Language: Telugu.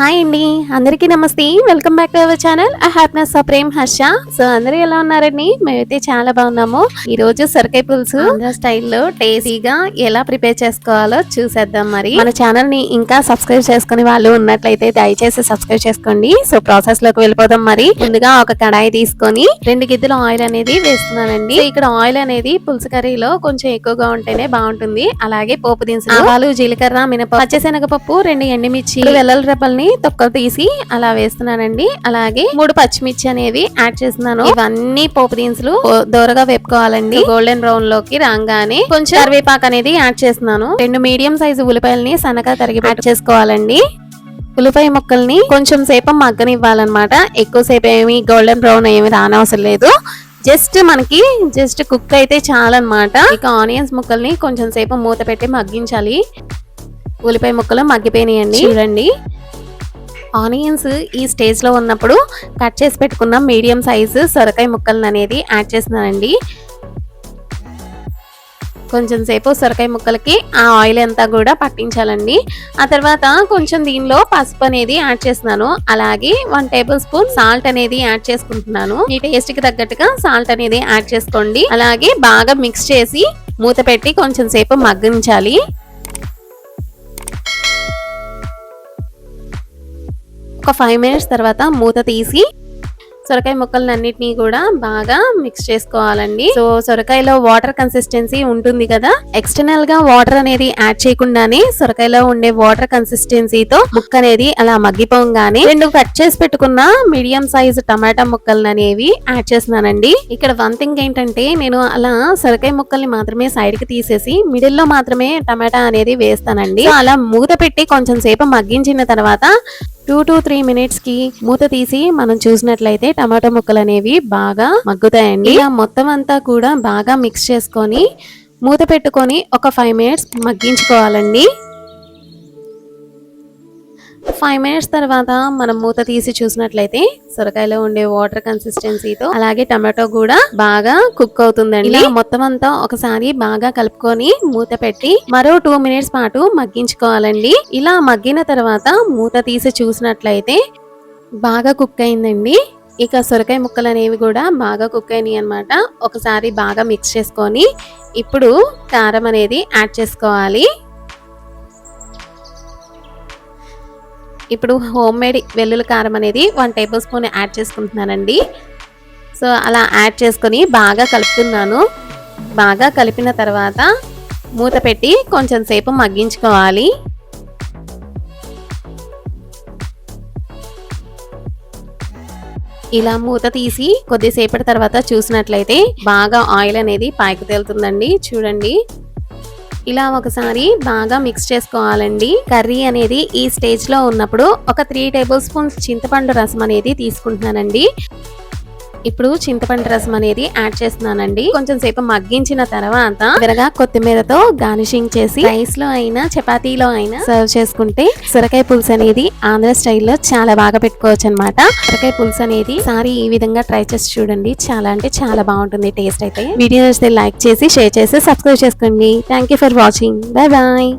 హాయ్ అండి అందరికీ నమస్తే. Welcome back to our channel I happiness of Prem Harsha so అందరూ ఎలా ఉన్నారండి? మేమైతే చాలా బాగున్నాము. ఈ రోజు సొరకాయ పులుసు స్టైల్లో టేస్టీగా ఎలా ప్రిపేర్ చేసుకోవాలో చూసేద్దాం మరి. మన ఛానల్ని ఇంకా సబ్స్క్రైబ్ చేసుకుని వాళ్ళు ఉన్నట్లయితే దయచేసి సబ్స్క్రైబ్ చేసుకోండి. సో ప్రాసెస్లోకి వెళ్ళిపోదాం మరి. ముందుగా ఒక కడాయి తీసుకొని రెండు గిద్దెలు ఆయిల్ అనేది వేస్తున్నానండి. ఇక్కడ ఆయిల్ అనేది పులుసు కర్రీలో కొంచెం ఎక్కువగా ఉంటేనే బాగుంటుంది. అలాగే పోపు దినుసులు ఆవాలు జీలకర్ర మినప పచ్చశనగపప్పు రెండు ఎండుమిర్చి వెల్లల రెప్పల్ని తొక్క తీసి అలా వేస్తున్నానండి. అలాగే మూడు పచ్చిమిర్చి అనేవి యాడ్ చేస్తున్నాను. ఇవన్నీ పోపు దినుసులు దోరగా వేపుకోవాలండి. గోల్డెన్ బ్రౌన్లోకి రాగానే కొంచెం కరివేపాకు అనేది యాడ్ చేస్తున్నాను. రెండు మీడియం సైజు ఉల్లిపాయలని సన్నగా తరిగి యాడ్ చేసుకోవాలండి. ఉల్లిపాయ ముక్కల్ని కొంచెం సేపు మగ్గనివ్వాలన్నమాట. ఎక్కువ సేపు ఏమి గోల్డెన్ బ్రౌన్ ఏమి రానవసరం లేదు. జస్ట్ మనకి జస్ట్ కుక్ అయితే చాలన్నమాట. ఇక ఆనియన్స్ ముక్కల్ని కొంచెం సేపు మూత పెట్టి మగ్గించాలి. ఉల్లిపాయ ముక్కలు మగ్గిపోయినాయండి. చూడండి. ఆనియన్స్ ఈ స్టేజ్లో ఉన్నప్పుడు కట్ చేసి పెట్టుకున్న మీడియం సైజు సొరకాయ ముక్కలను అనేది యాడ్ చేస్తున్నానండి. కొంచెం సేపు సొరకాయ ముక్కలకి ఆ ఆయిల్ అంతా కూడా పట్టించాలండి. ఆ తర్వాత కొంచెం దీనిలో పసుపు అనేది యాడ్ చేస్తున్నాను. అలాగే వన్ టేబుల్ స్పూన్ సాల్ట్ అనేది యాడ్ చేసుకుంటున్నాను. మీ టేస్ట్కి తగ్గట్టుగా సాల్ట్ అనేది యాడ్ చేసుకోండి. అలాగే బాగా మిక్స్ చేసి మూత పెట్టి కొంచెం సేపు మగ్గించాలి ఒక ఫైవ్ మినిట్స్ తర్వాత మూత తీసి సొరకాయ ముక్కలన్నిటినీ కూడా బాగా మిక్స్ చేసుకోవాలండి. సో సొరకాయలో వాటర్ కన్సిస్టెన్సీ ఉంటుంది కదా? ఎక్స్టర్నల్గా వాటర్ అనేది యాడ్ చేయకుండానే సొరకాయలో ఉండే వాటర్ కన్సిస్టెన్సీతో ముక్క అనేది అలా మగ్గిపోగానే రెండు కట్ చేసి పెట్టుకున్న మీడియం సైజ్ టమాటా ముక్కలు అనేవి యాడ్ చేస్తున్నానండి. ఇక్కడ వన్ థింగ్ ఏంటంటే నేను అలా సొరకాయ ముక్కల్ని మాత్రమే సైడ్కి తీసేసి మిడిల్లో మాత్రమే టమాటా అనేది వేస్తానండి. అలా మూత పెట్టి కొంచెం సేపు మగ్గించిన తర్వాత టూ టు త్రీ మినిట్స్కి మూత తీసి మనం చూసినట్లయితే టమాటో ముక్కలు అనేవి బాగా మగ్గుతాయండి. ఇలా మొత్తం అంతా కూడా బాగా మిక్స్ చేసుకొని మూత పెట్టుకొని ఒక ఫైవ్ మినిట్స్ మగ్గించుకోవాలండి. ఫైవ్ మినిట్స్ తర్వాత మనం మూత తీసి చూసినట్లయితే సొరకాయలో ఉండే వాటర్ కన్సిస్టెన్సీతో అలాగే టమాటో కూడా బాగా కుక్ అవుతుందండి. ఇలా మొత్తం అంతా ఒకసారి బాగా కలుపుకొని మూత పెట్టి మరో టూ మినిట్స్ పాటు మగ్గించుకోవాలండి. ఇలా మగ్గిన తర్వాత మూత తీసి చూసినట్లయితే బాగా కుక్ అయిందండి. ఇక సొరకాయ ముక్కలు అనేవి కూడా బాగా కుక్ అయినాయి అనమాట ఒకసారి బాగా మిక్స్ చేసుకొని ఇప్పుడు కారం అనేది యాడ్ చేసుకోవాలి. ఇప్పుడు హోమ్ మేడ్ వెల్లుల్లి కారం అనేది వన్ టేబుల్ స్పూన్ యాడ్ చేసుకుంటున్నానండి. సో అలా యాడ్ చేసుకొని బాగా కలుపుతున్నాను. బాగా కలిపిన తర్వాత మూత పెట్టి కొంచెం సేపు మగ్గించుకోవాలి. ఇలా మూత తీసి కొద్దిసేపటి తర్వాత చూసినట్లయితే బాగా ఆయిల్ అనేది పైకి తేలుతుందండి. చూడండి. ఇలా ఒకసారి బాగా మిక్స్ చేసుకోవాలండి. కర్రీ అనేది ఈ స్టేజ్లో ఉన్నప్పుడు ఒక త్రీ టేబుల్ స్పూన్స్ చింతపండు రసం అనేది తీసుకుంటున్నానండి. ఇప్పుడు చింతపండు రసం అనేది యాడ్ చేస్తున్నానండి. కొంచెం సేపు మగ్గించిన తర్వాత విరగా కొత్తిమీరతో గార్నిషింగ్ చేసి రైస్లో అయినా చపాతీలో అయినా సర్వ్ చేసుకుంటే సొరకాయ పులుసు అనేది ఆంధ్ర స్టైల్లో చాలా బాగా పెట్టుకోవచ్చు అనమాట సొరకాయ పులుసు అనేది సారీ ఈ విధంగా ట్రై చేసి చూడండి. చాలా అంటే చాలా బాగుంటుంది టేస్ట్ అయితే. వీడియో నచ్చితే లైక్ చేసి షేర్ చేసి సబ్స్క్రైబ్ చేసుకోండి. Thank you for watching bye bye